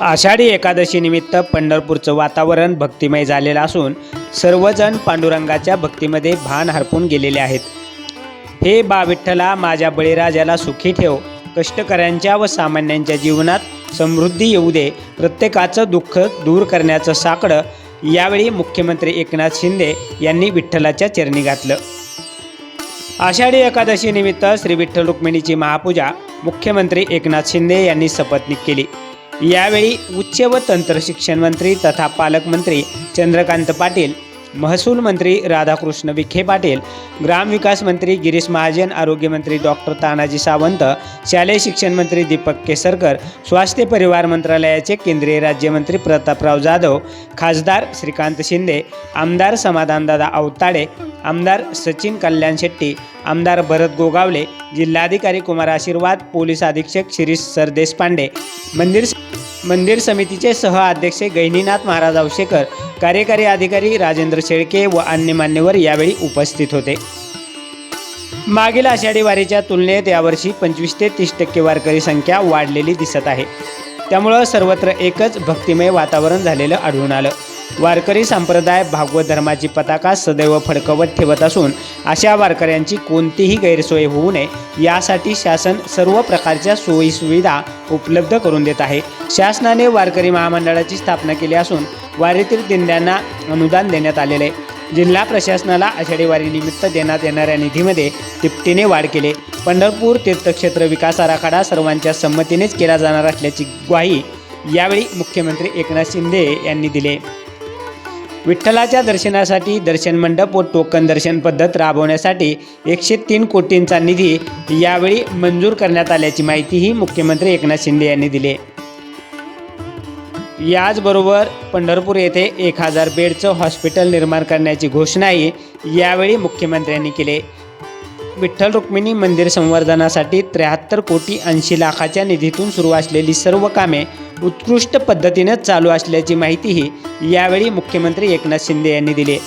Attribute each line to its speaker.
Speaker 1: आषाढी एकादशीनिमित्त पंढरपूरचं वातावरण भक्तिमय झालेलं असून सर्वजण पांडुरंगाच्या भक्तीमध्ये भान हरपून गेलेले आहेत. हे बा विठ्ठला माझ्या बळीराजाला सुखी ठेव. कष्टकऱ्यांच्या व सामान्यांच्या जीवनात समृद्धी येऊ दे. प्रत्येकाचं दुःख दूर करण्याचं साकडं यावेळी मुख्यमंत्री एकनाथ शिंदे यांनी विठ्ठलाच्या चरणी घातलं. आषाढी एकादशीनिमित्त श्री विठ्ठल रुक्मिणीची महापूजा मुख्यमंत्री एकनाथ शिंदे यांनी सपत्नीक केली. यावेळी उच्च व तंत्र शिक्षण मंत्री तथा पालकमंत्री चंद्रकांत पाटील महसूल मंत्री राधाकृष्ण विखे पाटील ग्रामविकास मंत्री गिरीश महाजन आरोग्यमंत्री डॉक्टर तानाजी सावंत शालेय शिक्षण मंत्री दीपक केसरकर स्वास्थ्य परिवार मंत्रालयाचे केंद्रीय राज्यमंत्री प्रतापराव जाधव खासदार श्रीकांत शिंदे आमदार समाधानदादा अवताडे आमदार सचिन कल्याण शेट्टी आमदार भरत गोगावले जिल्हाधिकारी कुमार आशीर्वाद पोलीस अधीक्षक शिरीष सरदेशपांडे मंदिर मंदिर समितीचे सह अध्यक्ष गैनीनाथ महाराज औशेकर कार्यकारी अधिकारी राजेंद्र शेळके व अन्य मान्यवर यावेळी उपस्थित होते. मागील आषाढी वारीच्या तुलनेत यावर्षी पंचवीस ते तीस टक्के वारकरी संख्या वाढलेली दिसत आहे. त्यामुळं सर्वत्र एकच भक्तिमय वातावरण झालेलं आढळून आलं. वारकरी संप्रदाय भागवत धर्माची पताका सदैव फडकवत ठेवत असून अशा वारकऱ्यांची कोणतीही गैरसोय होऊ नये यासाठी शासन सर्व प्रकारच्या सोयीसुविधा उपलब्ध करून देत आहे. शासनाने वारकरी महामंडळाची स्थापना केली असून वारीतील दिंड्यांना अनुदान देण्यात आलेले आहे. जिल्हा प्रशासनाला आषाढी वारीनिमित्त देण्यात येणाऱ्या निधीमध्ये तिपटीने वाढ केली. पंढरपूर तीर्थक्षेत्र विकास आराखडा सर्वांच्या संमतीनेच केला जाणार असल्याची ग्वाही यावेळी मुख्यमंत्री एकनाथ शिंदे यांनी दिले. विठ्ठलाच्या दर्शनासाठी दर्शन मंडप व टोकन दर्शन पद्धत राबवण्यासाठी एकशे तीन कोटींचा निधी यावेळी मंजूर करण्यात आल्याची माहितीही मुख्यमंत्री एकनाथ शिंदे यांनी दिली. याचबरोबर पंढरपूर येथे एक हजार बेडचं हॉस्पिटल निर्माण करण्याची घोषणाही यावेळी मुख्यमंत्र्यांनी केली. विठ्ठल रुक्मिणी मंदिर संवर्धनासाठी त्र्याहत्तर कोटी ऐंशी लाखाच्या निधीतून सुरू असलेली सर्व कामे उत्कृष्ट पद्धतीनं चालू असल्याची माहितीही यावेळी मुख्यमंत्री एकनाथ शिंदे यांनी दिली.